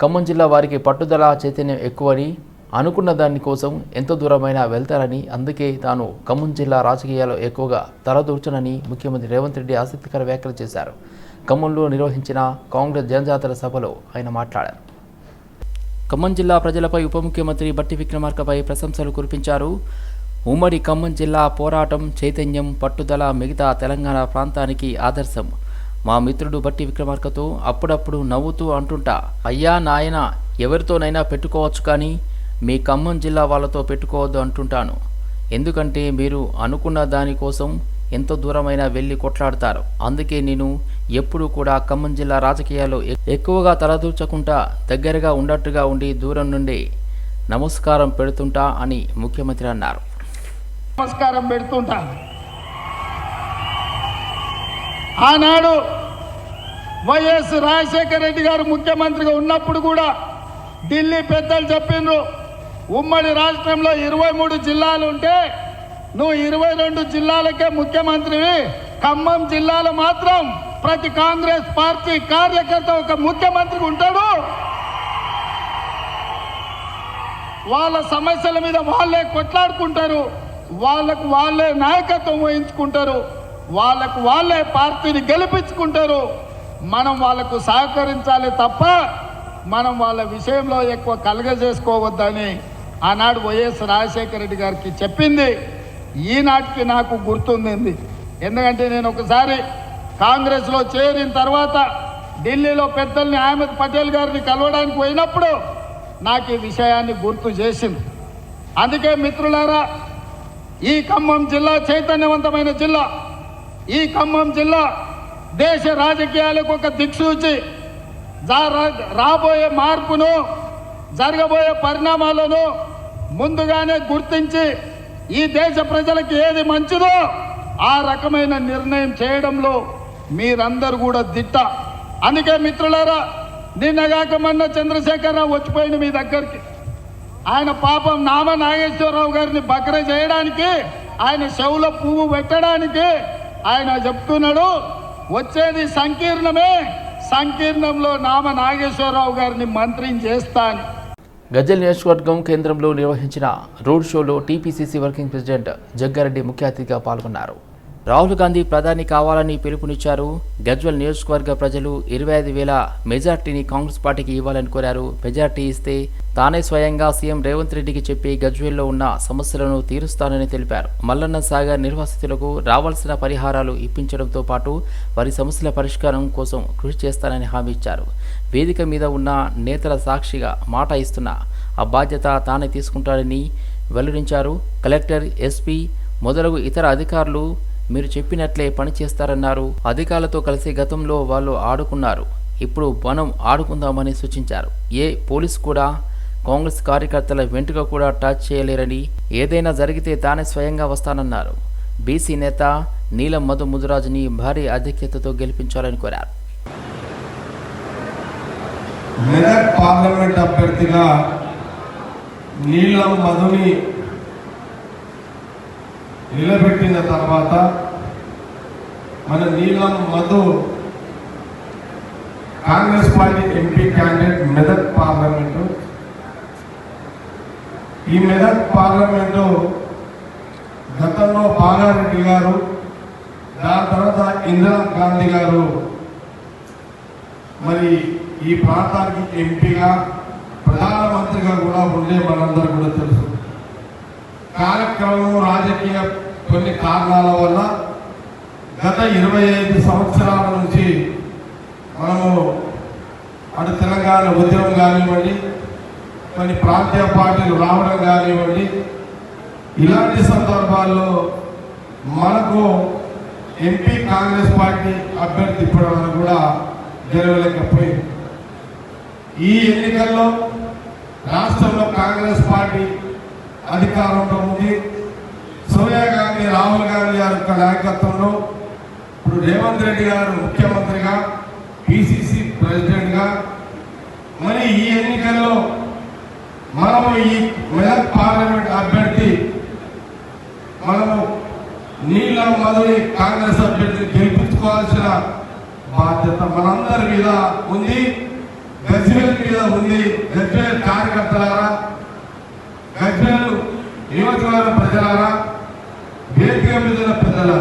ఖమ్మం జిల్లా వారికి పట్టుదల చైతన్యం ఎక్కువని అనుకున్న దాని కోసం ఎంత దూరమైనా వెళ్తారని అందుకే తాను ఖమ్మం జిల్లా రాజకీయాల్లో ఎక్కువగా తలదూర్చనని ముఖ్యమంత్రి రేవంత్ రెడ్డి ఆసక్తికర వ్యాఖ్యలు చేశారు. ఖమ్మంలో నిర్వహించిన కాంగ్రెస్ జనజాతర సభలో ఆయన మాట్లాడారు. ఖమ్మం జిల్లా ప్రజలపై ఉప ముఖ్యమంత్రి బట్టి విక్రమార్కపై ప్రశంసలు కురిపించారు. ఉమ్మడి ఖమ్మం జిల్లా పోరాటం చైతన్యం పట్టుదల మిగతా తెలంగాణ ప్రాంతానికి ఆదర్శం. మా మిత్రుడు బట్టి విక్రమార్కతో అప్పుడప్పుడు నవ్వుతూ అంటుంటా అయ్యా నాయన ఎవరితోనైనా పెట్టుకోవచ్చు కానీ మీ ఖమ్మం జిల్లా వాళ్ళతో పెట్టుకోవద్దు అంటుంటాను. ఎందుకంటే మీరు అనుకున్న దానికోసం ఎంత దూరమైనా వెళ్ళి కొట్లాడతారు. అందుకే నేను ఎప్పుడూ కూడా ఖమ్మం జిల్లా రాజకీయాల్లో ఎక్కువగా తలదూర్చకుండా దగ్గరగా ఉన్నట్టుగా ఉండి దూరం నుండి నమస్కారం పెడుతుంటా అని ముఖ్యమంత్రి అన్నారు. నమస్కారం పెడుతుంటా. ఆనాడు వైఎస్ రాజశేఖర రెడ్డి గారు ముఖ్యమంత్రిగా ఉన్నప్పుడు కూడా ఢిల్లీ పెద్దలు చెప్పిండ్రు ఉమ్మడి రాష్ట్రంలో ఇరవై మూడు జిల్లాలు ఉంటే నువ్వు ఇరవై రెండు జిల్లాలకే ముఖ్యమంత్రివి. ఖమ్మం జిల్లాలో మాత్రం ప్రతి కాంగ్రెస్ పార్టీ కార్యకర్త ఒక ముఖ్యమంత్రి ఉంటాడు. వాళ్ళ సమస్యల మీద వాళ్ళే కొట్లాడుకుంటారు వాళ్ళకు వాళ్ళే నాయకత్వం వహించుకుంటారు వాళ్ళకు వాళ్ళే పార్టీని గెలిపించుకుంటారు. మనం వాళ్ళకు సహకరించాలి తప్ప మనం వాళ్ళ విషయంలో ఎక్కువ కలగజేసుకోవద్దని ఆనాడు వైఎస్ రాజశేఖర రెడ్డి గారికి చెప్పింది. ఈనాటికి నాకు గుర్తుంది ఎందుకంటే నేను ఒకసారి కాంగ్రెస్లో చేరిన తర్వాత ఢిల్లీలో పెద్దల్ని అహ్మద్ పటేల్ గారిని కలవడానికి పోయినప్పుడు నాకు ఈ విషయాన్ని గుర్తు చేసింది. అందుకే మిత్రులారా ఈ ఖమ్మం జిల్లా చైతన్యవంతమైన జిల్లా ఈ ఖమ్మం జిల్లా దేశ రాజకీయాలకు ఒక దిక్సూచి. రా- రాబోయే మార్పును జరగబోయే పరిణామాలను ముందుగానే గుర్తించి ఈ దేశ ప్రజలకు ఏది మంచిదో ఆ రకమైన నిర్ణయం చేయడంలో మీరందరూ కూడా దిట్ట. అందుకే మిత్రులారా నిన్నగాక మొన్న చంద్రశేఖరరావు వచ్చిపోయింది మీ దగ్గరికి. ఆయన పాపం నామ నాగేశ్వరరావు గారిని బకర చేయడానికి ఆయన చెవులో పువ్వు పెట్టడానికి ఆయన చెప్తున్నాడు వచ్చేది సంకీర్ణమే. సంకీర్ణంలో నామ నాగేశ్వరరావు గారిని మంత్రిని చేస్తాను. గజ్జల్ నియోజకవర్గం కేంద్రంలో నిర్వహించిన రోడ్ షోలో టీపీసీసీ వర్కింగ్ ప్రెసిడెంట్ జగ్గారెడ్డి ముఖ్య అతిథిగా పాల్గొన్నారు. రాహుల్ గాంధీ ప్రధాని కావాలని పిలుపునిచ్చారు. గజ్వల్ నియోజకవర్గ ప్రజలు ఇరవై ఐదు వేల మెజార్టీని కాంగ్రెస్ పార్టీకి ఇవ్వాలని కోరారు. మెజార్టీ ఇస్తే తానే స్వయంగా సీఎం రేవంత్ రెడ్డికి చెప్పి గజ్వేల్లో ఉన్న సమస్యలను తీరుస్తానని తెలిపారు. మల్లన్న సాగర్ నిర్వాసితులకు రావాల్సిన పరిహారాలు ఇప్పించడంతో పాటు వారి సమస్యల పరిష్కారం కోసం కృషి చేస్తానని హామీ ఇచ్చారు. వేదిక మీద ఉన్న నేతల సాక్షిగా మాట ఇస్తున్న ఆ బాధ్యత తానే తీసుకుంటాడని వెల్లడించారు. కలెక్టర్ ఎస్పీ మొదలగు ఇతర అధికారులు మీరు చెప్పినట్లే పనిచేస్తారన్నారు అధికారులతో కలిసి గతంలో వాళ్ళు ఆడుకున్నారు. ఇప్పుడు మనం ఆడుకుందామని సూచించారు. ఏ పోలీస్ కూడా కాంగ్రెస్ కార్యకర్తల వెంటుక కూడా టచ్ చేయలేరని ఏదైనా జరిగితే తానే స్వయంగా వస్తానన్నారు. బీసీ నేత నీలం మధు ముదురాజుని భారీ ఆధిక్యతతో గెలిపించాలని కోరారు. మెదక్ పార్లమెంట్ అభ్యర్థిగా నీలం మధుని నిలబెట్టిన తర్వాత మన Neelam Madhu Congress party MP candidate Medak parliament. ఈ మెదక్ పార్లమెంటు గతంలో బాగారెడ్డి గారు దాని తర్వాత ఇందిరా గాంధీ గారు. మరి ఈ ప్రాంతానికి ఎంపీగా ప్రధానమంత్రిగా కూడా ఉండే మనందరూ కూడా తెలుసు. కార్యక్రమం రాజకీయ కొన్ని కారణాల వల్ల గత ఇరవై ఐదు సంవత్సరాల నుంచి మనము అటు తెలంగాణ ఉద్యమం కానివ్వండి కొన్ని ప్రాంతీయ పార్టీలు రావడం కానివ్వండి ఇలాంటి సందర్భాల్లో మనకు ఎంపీ కాంగ్రెస్ పార్టీ అభ్యర్థి ఇప్పడం కూడా గెలవలేకపోయింది. ఈ ఎన్నికల్లో రాష్ట్రంలో కాంగ్రెస్ పార్టీ అధికారంలో ఉంది సోనియా గాంధీ రాహుల్ గాంధీ గారి యొక్క నాయకత్వంలో ఇప్పుడు రేవంత్ రెడ్డి గారు ముఖ్యమంత్రిగా పిసిసి ప్రెసిడెంట్గా మరి ఈ ఎన్నికల్లో మనము ఈ మెదక్ పార్లమెంట్ అభ్యర్థి మనము నీళ్ళ మధురి కాంగ్రెస్ అభ్యర్థిని గెలిపించుకోవాల్సిన బాధ్యత మనందరి మీద ఉంది. గజ్వేల్ మీద ఉంది. గజ్వేల్ కార్యకర్తలారా గజ్వేల్ నియోజకవర్గ ప్రజలారా వేదిక మీద ప్రజలారా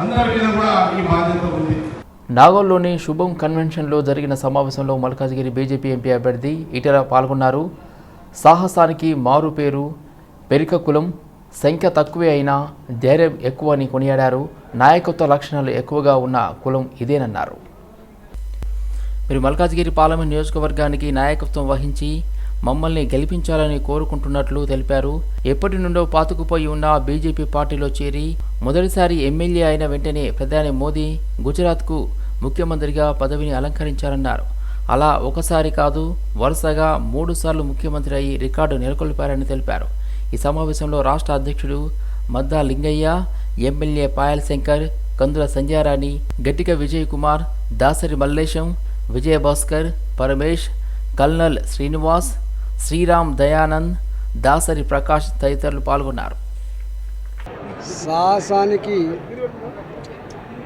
అందరి మీద కూడా ఈ బాధ్యత ఉంది. నాగోల్లోని శుభం కన్వెన్షన్లో జరిగిన సమావేశంలో మల్కాజ్గిరి బీజేపీ ఎంపీ అభ్యర్థి ఇటర పాల్గొన్నారు. సాహసానికి మారు పేరు పెరిక కులం సంఖ్య తక్కువే అయినా ధైర్యం ఎక్కువ అని కొనియాడారు. నాయకత్వ లక్షణాలు ఎక్కువగా ఉన్న కులం ఇదేనన్నారు. మీరు మల్కాజ్గిరి పార్లమెంట్ నియోజకవర్గానికి నాయకత్వం వహించి మమ్మల్ని గెలిపించాలని కోరుకుంటున్నట్లు తెలిపారు. ఎప్పటి నుండో పాతుకుపోయి ఉన్న బీజేపీ పార్టీలో చేరి మొదటిసారి ఎమ్మెల్యే అయిన వెంటనే ప్రధాని మోదీ గుజరాత్కు ముఖ్యమంత్రిగా పదవిని అలంకరించారన్నారు. అలా ఒకసారి కాదు వరుసగా మూడుసార్లు ముఖ్యమంత్రి అయి రికార్డు నెలకొల్పారని తెలిపారు. ఈ సమావేశంలో రాష్ట్ర అధ్యక్షుడు మద్దా లింగయ్య ఎమ్మెల్యే పాయల్ శంకర్ కందుల సంధ్యారాణి గట్టిక విజయ్ కుమార్ దాసరి మల్లేశం విజయభాస్కర్ పరమేష్ కల్నల్ శ్రీనివాస్ శ్రీరామ్ దయానంద్ దాసరి ప్రకాష్ తదితరులు పాల్గొన్నారు. సాహసానికి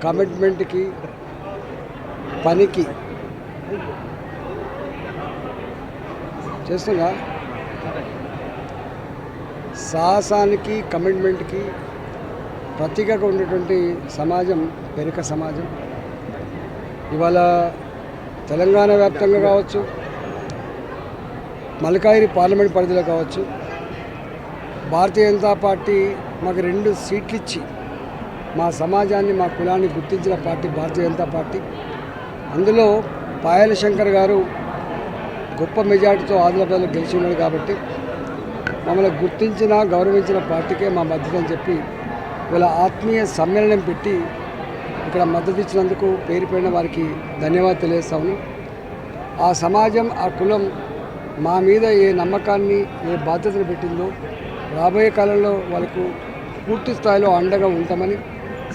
కమిట్మెంట్కి పనికి. చేస్తుందా సాహసానికి కమిట్మెంట్కి ప్రతీకగా ఉండేటువంటి సమాజం పెరిక సమాజం. ఇవాళ తెలంగాణ వ్యాప్తంగా కావచ్చు మల్కాయిరి పార్లమెంట్ పరిధిలో కావచ్చు. భారతీయ జనతా పార్టీ మాకు రెండు సీట్లు ఇచ్చి మా సమాజాన్ని మా కులాన్ని గుర్తించిన పార్టీ భారతీయ జనతా పార్టీ. అందులో పాయల శంకర్ గారు గొప్ప మెజార్టీతో ఆదిలాబాద్లో గెలిచి ఉన్నాడు కాబట్టి మమ్మల్ని గుర్తించిన గౌరవించిన పార్టీకే మా మద్దతు అని చెప్పి వీళ్ళ ఆత్మీయ సమ్మేళనం పెట్టి ఇక్కడ మద్దతు ఇచ్చినందుకు పేరు పడిన వారికి ధన్యవాదాలు తెలియజేస్తాము ఆ సమాజం ఆ కులం మా మీద ఏ నమ్మకాన్ని ఏ బాధ్యతను పెట్టిందో రాబోయే కాలంలో వాళ్ళకు పూర్తి స్థాయిలో అండగా ఉంటామని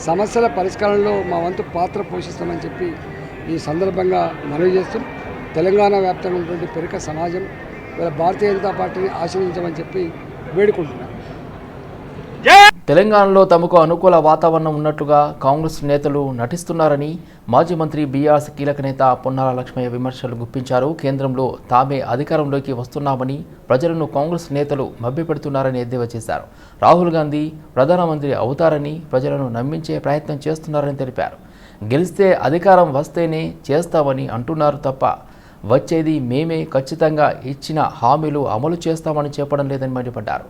సమస్యల పరిష్కారంలో మా వంతు పాత్ర పోషిస్తామని చెప్పి ఈ సందర్భంగా మనవి చేస్తూ తెలంగాణ వ్యాప్తంగా ఉన్నటువంటి పెరిక సమాజం వీళ్ళ భారతీయ జనతా పార్టీని ఆశ్రయించమని చెప్పి వేడుకుంటున్నాను. తెలంగాణలో తమకు అనుకూల వాతావరణం ఉన్నట్లుగా కాంగ్రెస్ నేతలు నటిస్తున్నారని మాజీ మంత్రి బీఆర్ఎస్ కీలక నేత పొన్నాల లక్ష్మయ్య విమర్శలు గుప్పించారు. కేంద్రంలో తామే అధికారంలోకి వస్తున్నామని ప్రజలను కాంగ్రెస్ నేతలు మభ్యపెడుతున్నారని ఎద్దేవా చేశారు. రాహుల్ గాంధీ ప్రధానమంత్రి అవుతారని ప్రజలను నమ్మించే ప్రయత్నం చేస్తున్నారని తెలిపారు. గెలిస్తే అధికారం వస్తేనే చేస్తామని అంటున్నారు తప్ప వచ్చేది మేమే ఖచ్చితంగా ఇచ్చిన హామీలు అమలు చేస్తామని చెప్పడం లేదని మండిపడ్డారు.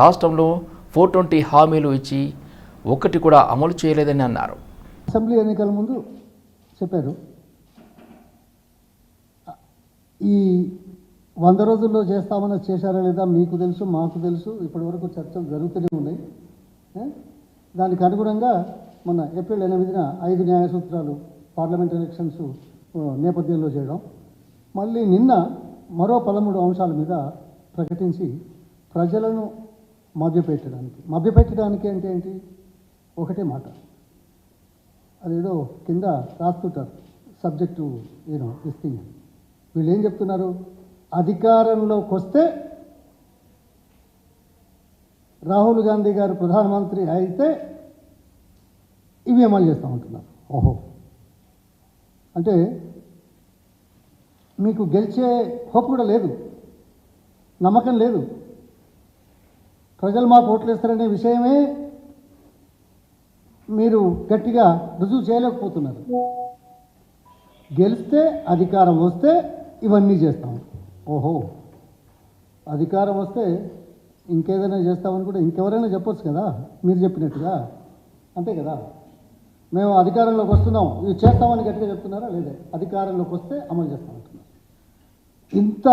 రాష్ట్రంలో ఫోర్ ట్వంటీ హామీలు ఇచ్చి ఒక్కటి కూడా అమలు చేయలేదని అన్నారు. అసెంబ్లీ ఎన్నికల ముందు చెప్పారు. ఈ వంద రోజుల్లో చేస్తామని చేశారా లేదా మీకు తెలుసు మాకు తెలుసు ఇప్పటివరకు చర్చలు జరుగుతూనే ఉన్నాయి. దానికి అనుగుణంగా మొన్న ఏప్రిల్ ఎనిమిదిన ఐదు న్యాయ సూత్రాలు పార్లమెంట్ ఎలక్షన్స్ నేపథ్యంలో చేయడం. మళ్ళీ నిన్న మరో పదమూడు అంశాల మీద ప్రకటించి ప్రజలను మభ్యపెట్టడానికి. మభ్యపెట్టడానికి అంటే ఏంటి? ఒకటే మాట. అదేదో కింద రాస్తుంటారు సబ్జెక్టు నేను దిస్ వీళ్ళు ఏం చెప్తున్నారు? అధికారంలోకి వస్తే రాహుల్ గాంధీ గారు ప్రధానమంత్రి అయితే ఇవి అమలు చేస్తూ ఉంటున్నారు. ఓహో. అంటే మీకు గెలిచే హోప్ కూడా లేదు. నమ్మకం లేదు. ప్రజలు మాకు ఓట్లేస్తారనే విషయమే మీరు గట్టిగా రుజువు చేయలేకపోతున్నారు. గెలిస్తే అధికారం వస్తే ఇవన్నీ చేస్తాం. ఓహో. అధికారం వస్తే ఇంకేదైనా చేస్తామని కూడా ఇంకెవరైనా చెప్పొచ్చు కదా? మీరు చెప్పినట్టుగా. అంతే కదా? మేము అధికారంలోకి వస్తున్నాం. ఇవి చేస్తామని గట్టిగా చెప్తున్నారా? లేదే. అధికారంలోకి వస్తే అమలు చేస్తామంటున్నారు. ఇంత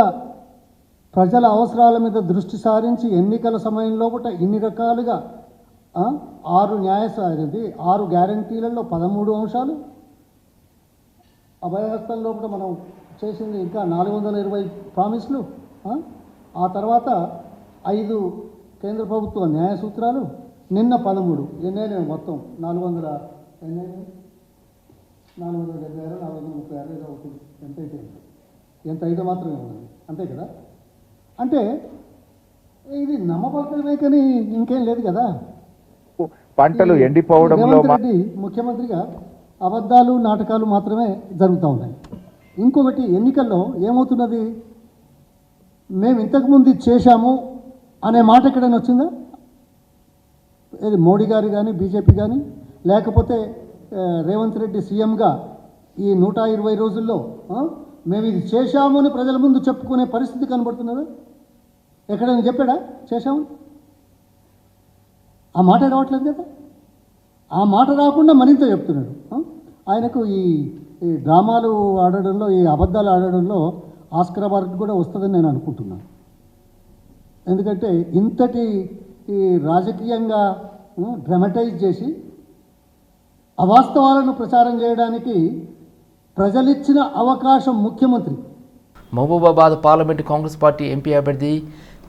ప్రజల అవసరాల మీద దృష్టి సారించి ఎన్నికల సమయంలో కూడా ఇన్ని రకాలుగా ఆరు న్యాయ ఆరు గ్యారంటీలలో పదమూడు అంశాలు అభయహస్తంలో కూడా మనం చేసింది ఇంకా నాలుగు వందల ఇరవై ప్రామిస్లు ఆ? తర్వాత ఐదు కేంద్ర ప్రభుత్వ న్యాయ సూత్రాలు నిన్న పదమూడు ఎన్నైనా మొత్తం నాలుగు వందల ఎన్నైనా నాలుగు వందల డెబ్బై ఆరు నాలుగు వందల ముప్పై ఆరు ఏదో ఎంత అయితే ఎంత. ఎంత అయితే మాత్రమే ఉన్నది అంతే కదా అంటే ఇది నమ్మబలమే కానీ ఇంకేం లేదు కదా. పంటలు ఎండిపోవడంలో రెడ్డి ముఖ్యమంత్రిగా అబద్ధాలు నాటకాలు మాత్రమే జరుగుతూ ఉన్నాయి. ఇంకొకటి ఎన్నికల్లో ఏమవుతున్నది? మేము ఇంతకుముందు ఇది చేశాము అనే మాట ఎక్కడైనా వచ్చిందా? ఏది మోడీ గారు కానీ బీజేపీ కానీ లేకపోతే రేవంత్ రెడ్డి సీఎంగా ఈ నూట ఇరవై రోజుల్లో మేము ఇది చేశాము అని ప్రజల ముందు చెప్పుకునే పరిస్థితి కనబడుతున్నదా? ఎక్కడైనా చెప్పాడా? చేశాము ఆ మాట రావట్లేదు కదా? ఆ మాట రాకుండా మరింత చెప్తున్నాడు. ఆయనకు ఈ ఈ డ్రామాలు ఆడడంలో ఈ అబద్ధాలు ఆడడంలో ఆస్కర్ అవార్డు కూడా వస్తుందని నేను అనుకుంటున్నాను. ఎందుకంటే ఇంతటి ఈ రాజకీయంగా డ్రమటైజ్ చేసి అవాస్తవాలను ప్రచారం చేయడానికి ప్రజలిచ్చిన అవకాశం ముఖ్యమంత్రి. Mahabubabad parliament Congress party MP అభ్యర్థి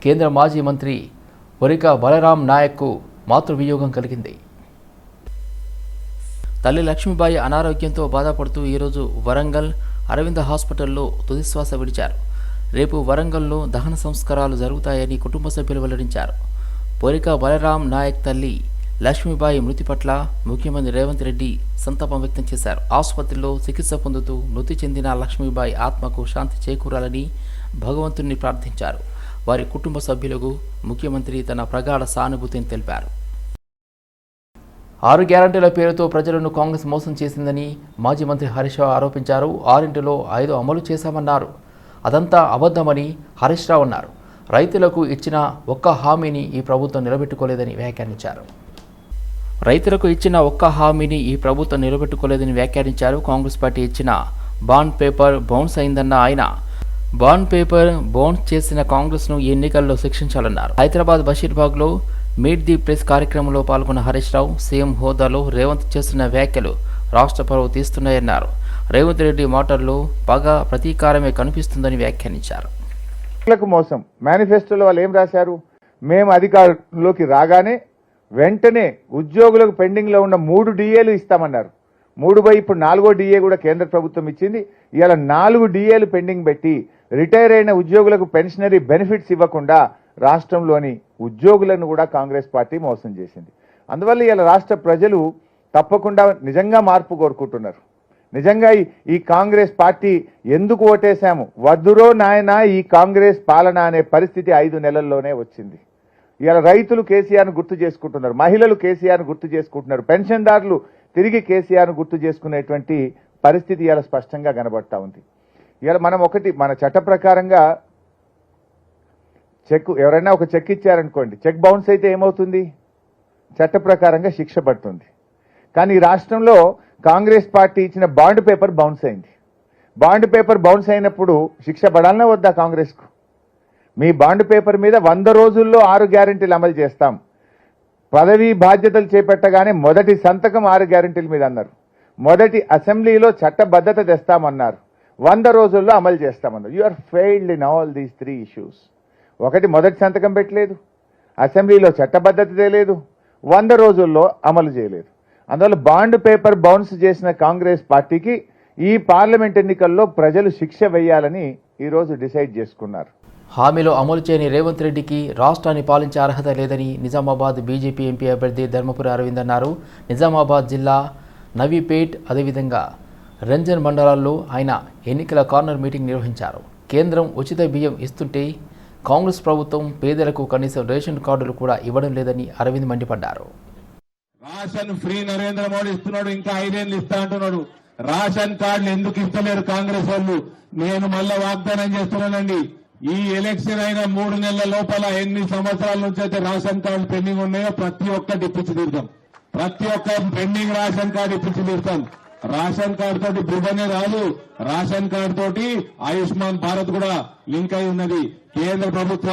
కేంద్ర మాజీ మంత్రి వరిక బలరాం నాయక్కు మాతృవియోగం కలిగింది. తల్లి లక్ష్మీబాయి అనారోగ్యంతో బాధపడుతూ ఈరోజు వరంగల్ అరవింద హాస్పిటల్లో తుదిశ్వాస విడిచారు. రేపు వరంగల్లో దహన సంస్కారాలు జరుగుతాయని కుటుంబ సభ్యులు వెల్లడించారు. పొరిక బలరాం నాయక్ తల్లి లక్ష్మీబాయి మృతి పట్ల ముఖ్యమంత్రి రేవంత్ రెడ్డి సంతాపం వ్యక్తం చేశారు. ఆసుపత్రిలో చికిత్స పొందుతూ మృతి చెందిన లక్ష్మీబాయి ఆత్మకు శాంతి చేకూరాలని భగవంతుణ్ణి ప్రార్థించారు. వారి కుటుంబ సభ్యులకు ముఖ్యమంత్రి తన ప్రగాఢ సానుభూతిని తెలిపారు. ఆరు గ్యారంటీల పేరుతో ప్రజలను కాంగ్రెస్ మోసం చేసిందని మాజీ మంత్రి హరీష్ రావు ఆరోపించారు. ఆరింటిలో ఐదు అమలు చేశామన్నారు. అదంతా అబద్ధమని హరీష్ రావు అన్నారు. రైతులకు ఇచ్చిన ఒక్క హామీని ఈ ప్రభుత్వం నిలబెట్టుకోలేదని వ్యాఖ్యానించారు. రైతులకు ఇచ్చిన ఒక్క హామీని ఈ ప్రభుత్వం నిలబెట్టుకోలేదని వ్యాఖ్యానించారు. కాంగ్రెస్ పార్టీ ఇచ్చిన బాండ్ పేపర్ బౌన్స్ అయిందన్న ఆయన బాండ్ పేపర్ బౌన్స్ చేసిన కాంగ్రెస్ను ఈ ఎన్నికల్లో శిక్షించాలన్నారు. హైదరాబాద్ బషీర్బాగ్లో మీట్ ది ప్రెస్ కార్యక్రమంలో పాల్గొన్న హరీష్ రావు సీఎం హోదాలో రేవంత్ చేస్తున్న వ్యాఖ్యలు రాష్ట్ర పరువు తీస్తున్నాయన్నారు. రేవంత్ రెడ్డి మాటల్లో పగ ప్రతీకారమే కనిపిస్తుందని వ్యాఖ్యానించారు. మోసం. మేనిఫెస్టోలో వాళ్ళు ఏం రాశారు? మేము అధికారంలోకి రాగానే వెంటనే ఉద్యోగులకు పెండింగ్లో ఉన్న మూడు డిఏలు ఇస్తామన్నారు. మూడు బై ఇప్పుడు నాలుగో డిఏ కూడా కేంద్ర ప్రభుత్వం ఇచ్చింది. ఇవాళ నాలుగు డిఏలు పెండింగ్ పెట్టి రిటైర్ అయిన ఉద్యోగులకు పెన్షనరీ బెనిఫిట్స్ ఇవ్వకుండా రాష్ట్రంలోని ఉద్యోగులను కూడా కాంగ్రెస్ పార్టీ మోసం చేసింది. అందువల్ల ఇలా రాష్ట్ర ప్రజలు తప్పకుండా నిజంగా మార్పు కోరుకుంటున్నారు. నిజంగా ఈ- కాంగ్రెస్ పార్టీ ఎందుకు ఓటేశాము? వద్దురో నాయనా ఈ కాంగ్రెస్ పాలన అనే పరిస్థితి ఐదు నెలల్లోనే వచ్చింది. ఇలా రైతులు కేసీఆర్ను గుర్తు చేసుకుంటున్నారు. మహిళలు కేసీఆర్ను గుర్తు చేసుకుంటున్నారు. పెన్షన్దారులు తిరిగి కేసీఆర్ను గుర్తు చేసుకునేటువంటి పరిస్థితి ఇలా స్పష్టంగా కనబడతా ఉంది. ఇవాళ మనం ఒకటి మన చట్ట ప్రకారంగా చెక్ ఎవరైనా ఒక చెక్ ఇచ్చారనుకోండి చెక్ బౌన్స్ అయితే ఏమవుతుంది? చట్ట ప్రకారంగా శిక్ష పడుతుంది. కానీ ఈ రాష్ట్రంలో కాంగ్రెస్ పార్టీ ఇచ్చిన బాండ్ పేపర్ బౌన్స్ అయింది. బాండ్ పేపర్ బౌన్స్ అయినప్పుడు శిక్ష పడాలనే వద్దా కాంగ్రెస్కు? మీ బాండ్ పేపర్ మీద వంద రోజుల్లో ఆరు గ్యారెంటీలు అమలు చేస్తాం. పదవీ బాధ్యతలు చేపట్టగానే మొదటి సంతకం ఆరు గ్యారెంటీల మీద అన్నారు. మొదటి అసెంబ్లీలో చట్టబద్ధత తెస్తామన్నారు. వంద రోజుల్లో అమలు చేస్తామన్నారు you are failed in all these three issues ఒకటి మొదటి సంతకం పెట్టలేదు. అసెంబ్లీలో చట్టబద్ధత లేదు వంద రోజుల్లో అమలు చేయలేదు. అందువల్ల బాండ్ పేపర్ బౌన్స్ చేసిన కాంగ్రెస్ పార్టీకి ఈ పార్లమెంట్ ఎన్నికల్లో ప్రజలు శిక్ష వేయాలని ఈరోజు డిసైడ్ చేసుకున్నారు. హామీలో అమలు చేయని రేవంత్ రెడ్డికి రాష్ట్రాన్ని పాలించే అర్హత లేదని నిజామాబాద్ బీజేపీ ఎంపీ అభ్యర్థి ధర్మపురి అరవింద్ అన్నారు. నిజామాబాద్ జిల్లా నవీపేట్ అదేవిధంగా రంజన్ మండలాల్లో ఆయన ఎన్నికల కార్నర్ మీటింగ్ నిర్వహించారు. కేంద్రం ఉచిత బియ్యం ఇస్తుంటే కాంగ్రెస్ ప్రభుత్వం పేదలకు కనీసం రేషన్ కార్డులు కూడా ఇవ్వడం లేదని అరవింద్ మండిపడ్డారు. రాషన్ ఫ్రీ నరేంద్ర మోడీ ఇస్తున్నాడు ఇంకా ఐదేళ్ళు ఇస్తా అంటున్నాడు. రాషన్ కార్డులు ఎందుకు ఇస్తలేరు కాంగ్రెస్ వాళ్ళు? నేను మళ్ళా వాగ్దానం చేస్తున్నానండి. ఈ ఎలక్షన్ అయిన మూడు నెలల లోపల ఎన్ని సంవత్సరాల నుంచి అయితే రేషన్ కార్డు పెండింగ్ ఉన్నాయో ప్రతి ఒక్కటి ఇప్పించి తీరుతాం. ప్రతి ఒక్క పెండింగ్ రేషన్ కార్డు ఇప్పించి తీరుతాం. రేషన్ కార్డు తోటి బృదనే రాదు. రేషన్ కార్డు తోటి ఆయుష్మాన్ భారత్ కూడా లింక్ అయి ఉన్నది. కేంద్ర ప్రభుత్వ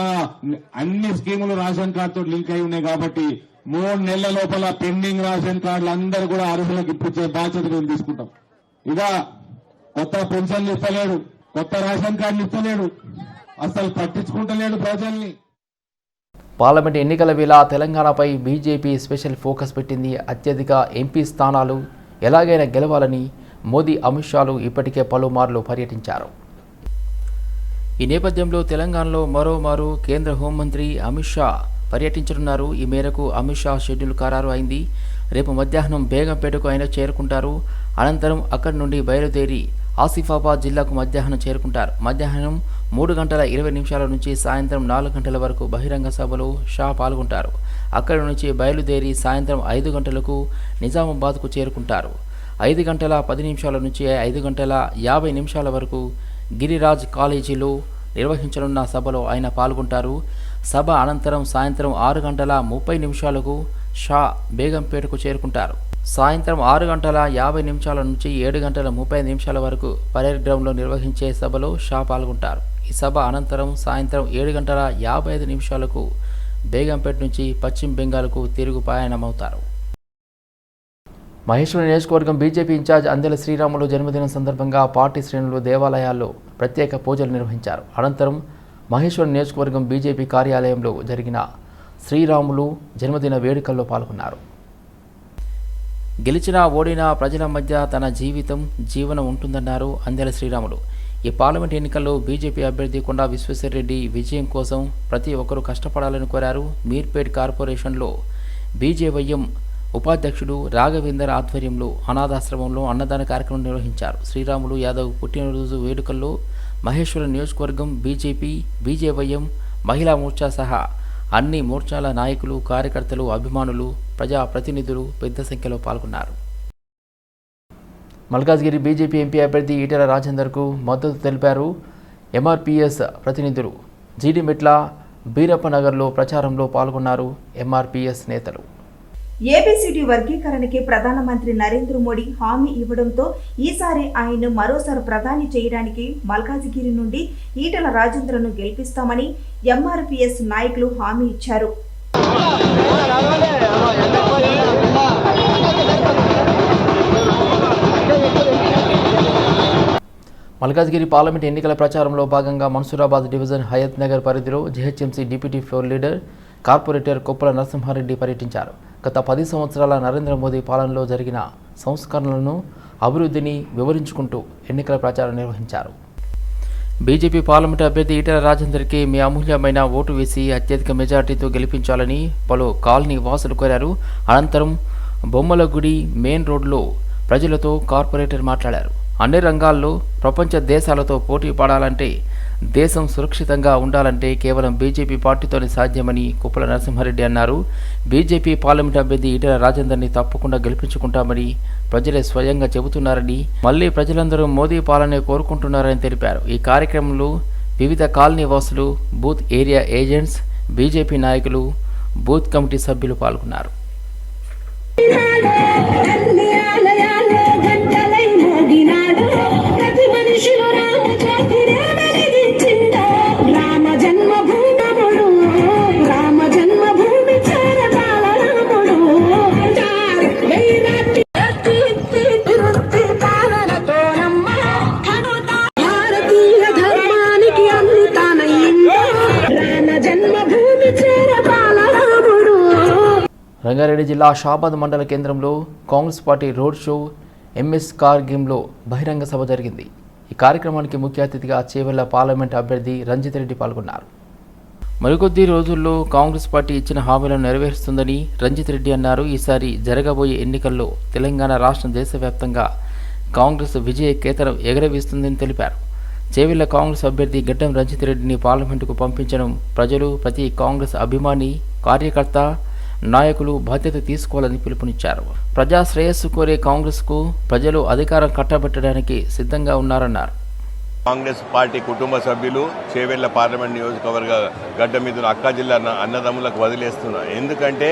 అన్ని స్కీములు రేషన్ కార్డు తోటి లింక్ అయి ఉన్నాయి కాబట్టి మూడు నెలల లోపల పెండింగ్ రేషన్ కార్డులు అందరూ కూడా అర్హులకు ఇప్పించే బాధ్యత మేము తీసుకుంటాం. ఇక కొత్త పెన్షన్లు ఇస్తలేడు. కొత్త రేషన్ కార్డులు ఇస్తలేడు. అసలు పట్టించుకుంటలేడు ప్రజల్ని. పార్లమెంట్ ఎన్నికల వేళ తెలంగాణపై బీజేపీ స్పెషల్ ఫోకస్ పెట్టింది అత్యధిక ఎంపీ స్థానాలు ఎలాగైనా గెలవాలని మోదీ అమిత్ షాలు ఇప్పటికే పలుమార్లు పర్యటించారు. ఈ నేపథ్యంలో తెలంగాణలో మరోమారు కేంద్ర హోంమంత్రి అమిత్ షా పర్యటించనున్నారు. ఈ మేరకు అమిత్ షా షెడ్యూల్ ఖరారు అయింది. రేపు మధ్యాహ్నం బేగంపేటకు ఆయన చేరుకుంటారు. అనంతరం అక్కడి నుండి బయలుదేరి ఆసిఫాబాద్ జిల్లాకు మధ్యాహ్నం చేరుకుంటారు. మధ్యాహ్నం మూడు గంటల ఇరవై నిమిషాల నుంచి సాయంత్రం నాలుగు గంటల వరకు బహిరంగ సభలో షా పాల్గొంటారు. అక్కడి నుంచి బయలుదేరి సాయంత్రం ఐదు గంటలకు నిజామాబాద్కు చేరుకుంటారు. ఐదు గంటల పది నిమిషాల నుంచి ఐదు గంటల యాభై నిమిషాల వరకు గిరిరాజ్ కాలేజీలో నిర్వహించనున్న సభలో ఆయన పాల్గొంటారు. సభ అనంతరం సాయంత్రం ఆరు గంటల ముప్పై నిమిషాలకు షా బేగంపేటకు చేరుకుంటారు. సాయంత్రం ఆరు గంటల యాభై నిమిషాల నుంచి ఏడు గంటల ముప్పై నిమిషాల వరకు పరేడ్ గ్రౌండ్లో నిర్వహించే సభలో షా పాల్గొంటారు. ఈ సభ అనంతరం సాయంత్రం ఏడు గంటల యాభై ఐదు నిమిషాలకు బేగంపేట నుంచి పశ్చిమ బెంగాల్కు తిరుగు ప్రయాణమవుతారు. మహేశ్వరం నియోజకవర్గం బీజేపీ ఇన్ఛార్జ్ అందెల శ్రీరాములు జన్మదినం సందర్భంగా పార్టీ శ్రేణులు దేవాలయాల్లో ప్రత్యేక పూజలు నిర్వహించారు. అనంతరం మహేశ్వరం నియోజకవర్గం బీజేపీ కార్యాలయంలో జరిగిన శ్రీరాములు జన్మదిన వేడుకల్లో పాల్గొన్నారు. గెలిచినా ఓడినా ప్రజల మధ్య తన జీవితం జీవనం ఉంటుందన్నారు అందెల శ్రీరాములు. ఈ పార్లమెంట్ ఎన్నికల్లో బీజేపీ అభ్యర్థి కొండా విశ్వేశ్వరరెడ్డి విజయం కోసం ప్రతి ఒక్కరూ కష్టపడాలని కోరారు మీర్పేట్ కార్పొరేషన్లో. బీజేవైఎం ఉపాధ్యక్షుడు రాఘవేందర్ ఆధ్వర్యంలో అనాథాశ్రమంలో అన్నదాన కార్యక్రమం నిర్వహించారు. శ్రీరాములు యాదవ్ పుట్టినరోజు వేడుకల్లో మహేశ్వరం నియోజకవర్గం బీజేపీ బీజేవైఎం మహిళా మోర్చా సహా అన్ని మోర్చాల నాయకులు కార్యకర్తలు అభిమానులు ప్రజా ప్రతినిధులు పెద్ద సంఖ్యలో పాల్గొన్నారు. మల్కాజ్గిరి బీజేపీ ఎంపీ అభ్యర్థి ఈటెల రాజేందర్కు మద్దతు తెలిపారు ఎంఆర్పీఎస్ ప్రతినిధులు జీడిమెట్ల బీరప్ప నగర్లో ప్రచారంలో పాల్గొన్నారు ఎంఆర్పీఎస్ నేతలు ఏబిసిడి వర్గీకరణకి ప్రధానమంత్రి నరేంద్ర మోడీ హామీ ఇవ్వడంతో ఈసారి ఆయన్ను మరోసారి ప్రధాని చేయడానికి మల్కాజిగిరి నుండి ఈటల రాజేంద్రను గెలిపిస్తామని ఎంఆర్పీఎస్ నాయకులు హామీ ఇచ్చారు మల్కాజ్గిరి పార్లమెంట్ ఎన్నికల ప్రచారంలో భాగంగా మన్సూరాబాద్ డివిజన్ హయత్ నగర్ పరిధిలో GHMC deputy floor leader corporator Koppula Narasimha Reddy పర్యటించారు. గత పది సంవత్సరాల నరేంద్ర మోదీ పాలనలో జరిగిన సంస్కరణలను అభివృద్ధిని వివరించుకుంటూ ఎన్నికల ప్రచారం నిర్వహించారు. బీజేపీ పార్లమెంటు అభ్యర్థి ఈటల రాజేందర్కి మీ అమూల్యమైన ఓటు వేసి అత్యధిక మెజార్టీతో గెలిపించాలని పలు కాలనీ వాసులు కోరారు. అనంతరం బొమ్మల గుడి మెయిన్ రోడ్లో ప్రజలతో కార్పొరేటర్ మాట్లాడారు. అన్ని రంగాల్లో ప్రపంచ దేశాలతో పోటీ పడాలంటే దేశం సురక్షితంగా ఉండాలంటే కేవలం బీజేపీ పార్టీతోనే సాధ్యమని కుప్పల నరసింహారెడ్డి అన్నారు. బీజేపీ పార్లమెంట్ అభ్యర్థి ఈటల రాజేందర్ని తప్పకుండా గెలిపించుకుంటామని ప్రజలే స్వయంగా చెబుతున్నారని మళ్ళీ ప్రజలందరూ మోదీ పాలనే కోరుకుంటున్నారని తెలిపారు. ఈ కార్యక్రమంలో వివిధ కాలనీ వాసులు బూత్ ఏరియా ఏజెంట్స్ బీజేపీ నాయకులు బూత్ కమిటీ సభ్యులు పాల్గొన్నారు. జిల్లా షాబాద్ మండల కేంద్రంలో Congress party road show MS కార్గిమ్లో బహిరంగ సభ జరిగింది. ఈ కార్యక్రమానికి ముఖ్య అతిథిగా చేవెళ్ళ పార్లమెంట్ అభ్యర్థి రంజిత్ రెడ్డి పాల్గొన్నారు. మరికొద్ది రోజుల్లో కాంగ్రెస్ పార్టీ ఇచ్చిన హామీలను నెరవేరుస్తుందని రంజిత్ రెడ్డి అన్నారు. ఈసారి జరగబోయే ఎన్నికల్లో తెలంగాణ రాష్ట్రం దేశవ్యాప్తంగా కాంగ్రెస్ విజయ కేతనం ఎగరవేస్తుందని తెలిపారు. చేవెళ్ళ కాంగ్రెస్ అభ్యర్థి గడ్డం రంజిత్ రెడ్డిని పార్లమెంటుకు పంపించడం ప్రజలు ప్రతి కాంగ్రెస్ అభిమాని కార్యకర్త నాయకులు బాధ్యత తీసుకోవాలని పిలుపునిచ్చారు. ప్రజా శ్రేయస్సు కోరే కాంగ్రెస్కు ప్రజలు అధికారం కట్టబెట్టడానికి సిద్ధంగా ఉన్నారన్నారు. కాంగ్రెస్ పార్టీ కుటుంబ సభ్యులు చేవెళ్ళ పార్లమెంట్ నియోజకవర్గ గడ్డ మీద అక్క జిల్లా అన్నదమ్ములకు వదిలేస్తున్నా ఎందుకంటే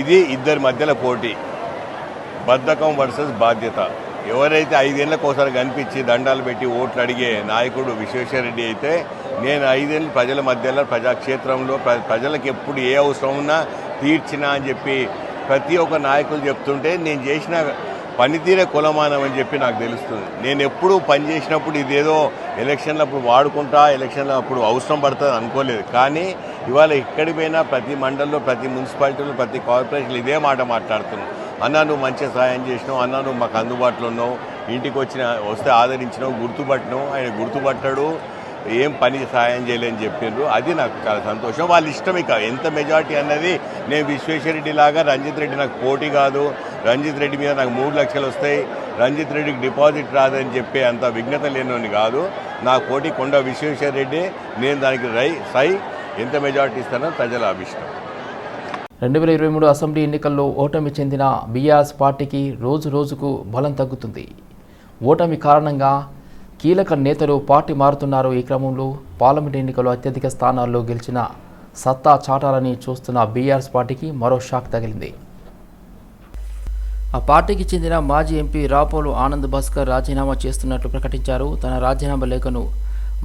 ఇది ఇద్దరి మధ్యల పోటీ. బద్ధకం వర్సెస్ బాధ్యత. ఎవరైతే ఐదేళ్ళకి ఒకసారి కనిపించి దండాలు పెట్టి ఓట్లు అడిగే నాయకుడు విశ్వేశ్వరరెడ్డి అయితే నేను ఐదేళ్ళు ప్రజల మధ్యలో ప్రజాక్షేత్రంలో ప్రజలకు ఎప్పుడు ఏ అవసరం ఉన్నా తీర్చినా అని చెప్పి ప్రతి ఒక్క నాయకులు చెప్తుంటే నేను చేసిన పనితీరే కులమానం అని చెప్పి నాకు తెలుస్తుంది. నేను ఎప్పుడు పని చేసినప్పుడు ఇదేదో ఎలక్షన్లు అప్పుడు వాడుకుంటా ఎలక్షన్లు అప్పుడు అవసరం పడుతుంది అనుకోలేదు. కానీ ఇవాళ ఎక్కడికి పోయినా ప్రతి మండలంలో ప్రతి మున్సిపాలిటీలో ప్రతి కార్పొరేషన్లో ఇదే మాట మాట్లాడుతున్నాను. అన్నా నువ్వు మంచి సహాయం చేసినావు అన్నా నువ్వు మాకు అందుబాటులో ఉన్నావు ఇంటికి వచ్చిన వస్తే ఆదరించినావు గుర్తుపట్టినావు ఆయన గుర్తుపట్టాడు ఏం పని సహాయం చేయలేని చెప్పిండ్రు అది నాకు చాలా సంతోషం. వాళ్ళ ఇష్టం ఇక ఎంత మెజార్టీ అన్నది నేను విశ్వేశ్వరరెడ్డి లాగా రంజిత్ రెడ్డి నాకు పోటీ కాదు. రంజిత్ రెడ్డి మీద నాకు మూడు లక్షలు వస్తాయి. రంజిత్ రెడ్డికి డిపాజిట్ రాదని చెప్పే అంత విఘ్నత లేనోని కాదు. నా కోటి కొండ విశ్వేశ్వర రెడ్డి నేను దానికి రై సై ఎంత మెజార్టీ ఇస్తానో ప్రజల అభిష్టం. రెండు వేల ఇరవై మూడు అసెంబ్లీ ఎన్నికల్లో ఓటమి చెందిన బీఆర్ఎస్ పార్టీకి రోజు రోజుకు బలం తగ్గుతుంది. ఓటమి కారణంగా కీలక నేతలు పార్టీ మారుతున్నారు. ఈ క్రమంలో పార్లమెంట్ ఎన్నికల్లో అత్యధిక స్థానాల్లో గెలిచిన సత్తా చాటాలని చూస్తున్న బీఆర్ఎస్ పార్టీకి మరో షాక్ తగిలింది. ఆ పార్టీకి చెందిన మాజీ ఎంపీ రాపోలు ఆనంద్ భాస్కర్ రాజీనామా చేస్తున్నట్లు ప్రకటించారు. తన రాజీనామా లేఖను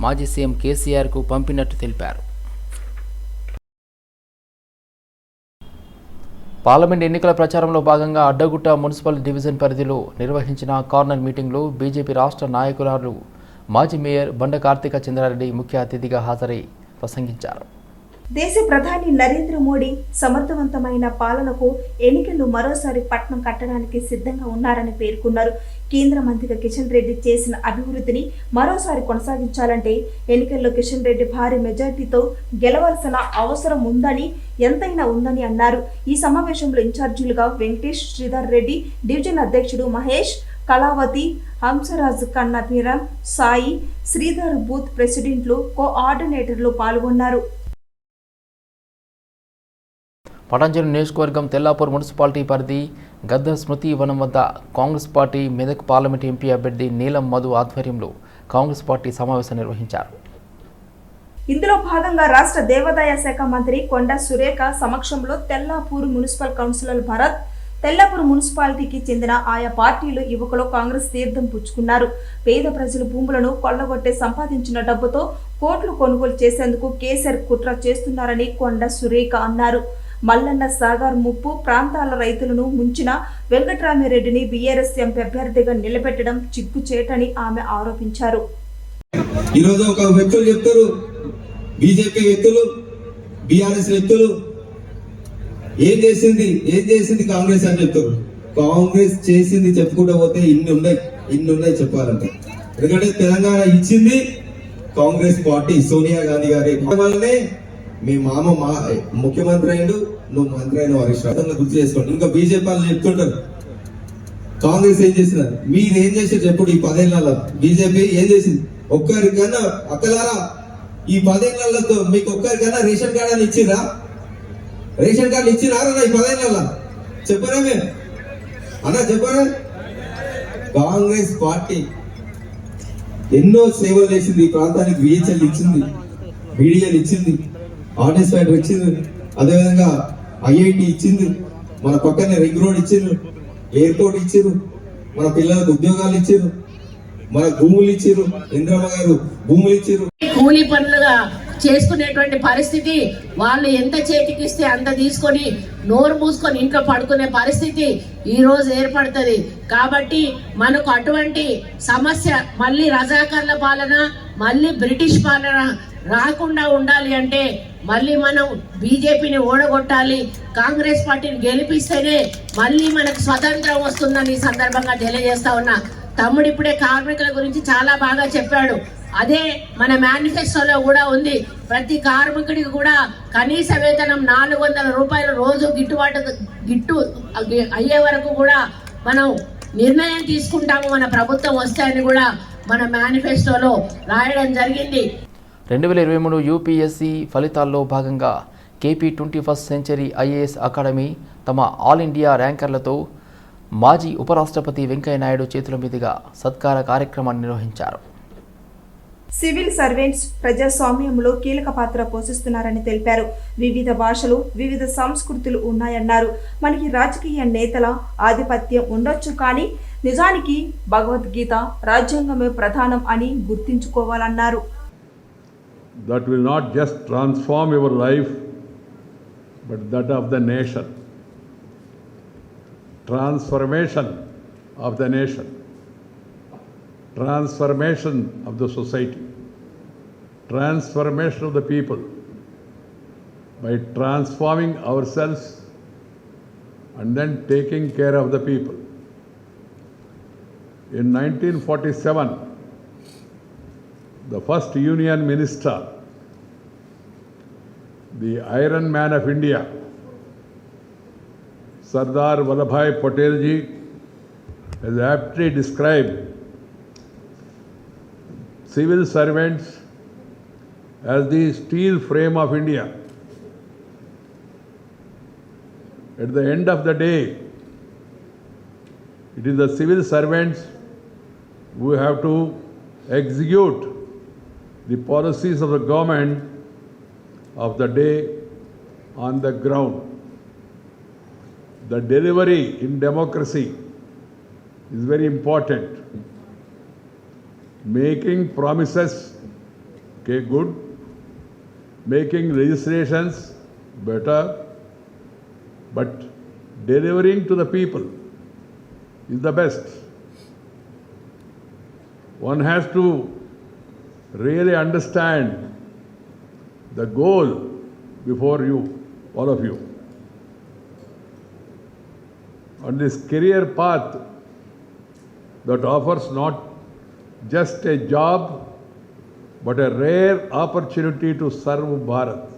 మాజీ సీఎం కేసీఆర్కు పంపినట్టు తెలిపారు. పార్లమెంట్ ఎన్నికల ప్రచారంలో భాగంగా అడ్డగుట్ట మున్సిపల్ డివిజన్ పరిధిలో నిర్వహించిన కార్నర్ మీటింగ్లో బీజేపీ రాష్ట్ర నాయకురాలు మాజీ మేయర్ బండ కార్తీక చంద్రారెడ్డి ముఖ్య అతిథిగా హాజరై ప్రసంగించారు. దేశ ప్రధాని నరేంద్ర మోడీ సమర్థవంతమైన పాలనకు ఎన్నికలు మరోసారి పట్నం కట్టడానికి సిద్ధంగా ఉన్నారని పేర్కొన్నారు. కేంద్ర మంత్రిగా కిషన్ రెడ్డి చేసిన అభివృద్ధిని మరోసారి కొనసాగించాలంటే ఎన్నికల్లో కిషన్ రెడ్డి భారీ మెజార్టీతో గెలవాల్సిన అవసరం ఉందని ఎంతైనా ఉందని అన్నారు. ఈ సమావేశంలో ఇన్ఛార్జీలుగా వెంకటేష్ శ్రీధర్ రెడ్డి డివిజన్ అధ్యక్షుడు మహేష్ కళావతి హంసరాజు కన్నవీరం సాయి శ్రీధర్ బూత్ ప్రెసిడెంట్లు కోఆర్డినేటర్లు పాల్గొన్నారు. పటాంజలి నియోజకవర్గం తెల్లాపూర్ మున్సిపాలిటీ పరిధి గద్ద స్మృతి వనం వద్ద Congress party Medak parliament MP అభ్యర్థి నీలం మధు ఆధ్వర్యంలో కాంగ్రెస్ పార్టీ సమావేశం నిర్వహించారు. ఇందులో భాగంగా రాష్ట్ర దేవాదాయ శాఖ మంత్రి కొండ సురేఖ సమక్షంలో తెల్లాపూర్ మున్సిపల్ కౌన్సిలర్ భరత్ తెల్లాపూర్ మున్సిపాలిటీకి చెందిన ఆయా పార్టీలు యువకులు కాంగ్రెస్ తీర్థం పుచ్చుకున్నారు. పేద ప్రజలు భూములను కొల్లగొట్టే సంపాదించిన డబ్బుతో కోట్లు కొనుగోలు చేసేందుకు కేసీఆర్ కుట్ర చేస్తున్నారని కొండ సురేఖ అన్నారు. మల్లన్న సాగర్ ముప్పు ప్రాంతాల రైతులను ముంచిన వెంకటరామిరెడ్డిని బీఆర్ఎస్ ఎంపీ అభ్యర్థిగా నిలబెట్టడం చిక్కుచేటని ఆమె ఆరోపించారు. ఈరోజు ఒక వ్యక్తులు చెప్తారు. బీజేపీ వ్యక్తులు బీఆర్ఎస్ వ్యక్తులు ఏం చేసింది ఏం చేసింది కాంగ్రెస్ అని చెప్తారు. కాంగ్రెస్ చేసింది చెప్పుకుంటూ పోతే ఇన్ని ఉన్నాయి ఇన్ని ఉన్నాయి చెప్పాలంటే. ఎందుకంటే తెలంగాణ ఇచ్చింది కాంగ్రెస్ పార్టీ సోనియా గాంధీ గారి. వల్లనే మీ మామ మా ముఖ్యమంత్రి అయిండు నువ్వు మంత్రి అయిన వారి శ్రద్ధంగా గుర్తు చేసుకోండి. ఇంకా బీజేపీ వాళ్ళు చెప్తుంటారు. కాంగ్రెస్ ఏం చేసినారు మీరు ఏం చేసారు చెప్పుడు ఈ పదేళ్ళలో బీజేపీ ఏం చేసింది? ఒక్కరికన్నా అక్కలారా ఈ పదేళ్ళలో మీకు ఒక్కరికన్నా రేషన్ కార్డు అని ఇచ్చిరా రేషన్ కార్డు ఇచ్చినారా ఈ పదేళ్ళ చెప్పరా మేము అన్నా చెప్పరా? కాంగ్రెస్ పార్టీ ఎన్నో సేవలు చేసింది ఈ ప్రాంతానికి విహెచ్ఎల్ ఇచ్చింది బీడీఎల్ ఇచ్చింది. ఆర్టిస్ ఫ్యాక్టరీ ఇచ్చింది అదేవిధంగా ఐఐటి ఇచ్చింది. మన పక్కనే రింగ్ రోడ్ ఇచ్చిండ్రు. ఎయిర్పోర్ట్ ఇచ్చారు మన పిల్లలకు ఉద్యోగాలు ఇచ్చారు మన భూములు ఇచ్చారు ఇంద్రమ్మ గారు భూములు ఇచ్చారు కూలీ పనులుగా చేసుకునేటువంటి పరిస్థితి వాళ్ళు ఎంత చేతికిస్తే అంత తీసుకొని నోరు మూసుకొని ఇంట్లో పడుకునే పరిస్థితి ఈ రోజు ఏర్పడుతుంది. కాబట్టి మనకు అటువంటి సమస్య మళ్ళీ రజాకర్ల పాలన మళ్ళీ బ్రిటిష్ పాలన రాకుండా ఉండాలి అంటే మళ్ళీ మనం బీజేపీని ఓడగొట్టాలి కాంగ్రెస్ పార్టీని గెలిపిస్తేనే మళ్ళీ మనకు స్వతంత్రం వస్తుందని సందర్భంగా తెలియజేస్తా ఉన్నా. తమ్ముడు ఇప్పుడే కార్మికుల గురించి చాలా బాగా చెప్పాడు. అదే మన మేనిఫెస్టోలో కూడా ఉంది. ప్రతి కార్మికుడికి కూడా కనీస వేతనం నాలుగు వందల రూపాయలు రోజు గిట్టుబాటు గిట్టు అయ్యే వరకు కూడా మనం నిర్ణయం తీసుకుంటాము. మన ప్రభుత్వం వస్తే అని కూడా మన మేనిఫెస్టోలో రాయడం జరిగింది. రెండు వేల ఇరవై మూడు యూపీఎస్సీ ఫలితాల్లో భాగంగా KP twenty first century IAS academy తమ ఆల్ ఇండియా ర్యాంకర్లతో మాజీ ఉపరాష్ట్రపతి వెంకయ్యనాయుడు చేతుల మీదుగా సత్కార కార్యక్రమాన్ని నిర్వహించారు. సివిల్ సర్వెంట్స్ ప్రజాస్వామ్యంలో కీలక పాత్ర పోషిస్తున్నారని తెలిపారు. వివిధ భాషలు వివిధ సంస్కృతులు ఉన్నాయన్నారు. మనకి రాజకీయ నేతల ఆధిపత్యం ఉండొచ్చు కానీ నిజానికి భగవద్గీత రాజ్యాంగమే ప్రధానం అని గుర్తించుకోవాలన్నారు. That will not just transform your life, but that of the nation. Transformation of the nation. Transformation of the society. Transformation of the people. By transforming ourselves and then taking care of the people. In 1947, the first union minister, the Iron Man of India, Sardar Vallabhai Patel ji, has aptly described civil servants as the steel frame of India. At the end of the day, it is the civil servants who have to execute the policies of the government of the day on the ground. The delivery in democracy is very important. Making promises, okay, good. Making legislations better. But delivering to the people is the best. One has to really understand the goal before you, all of you. On this career path that offers not just a job but a rare opportunity to serve Bharat.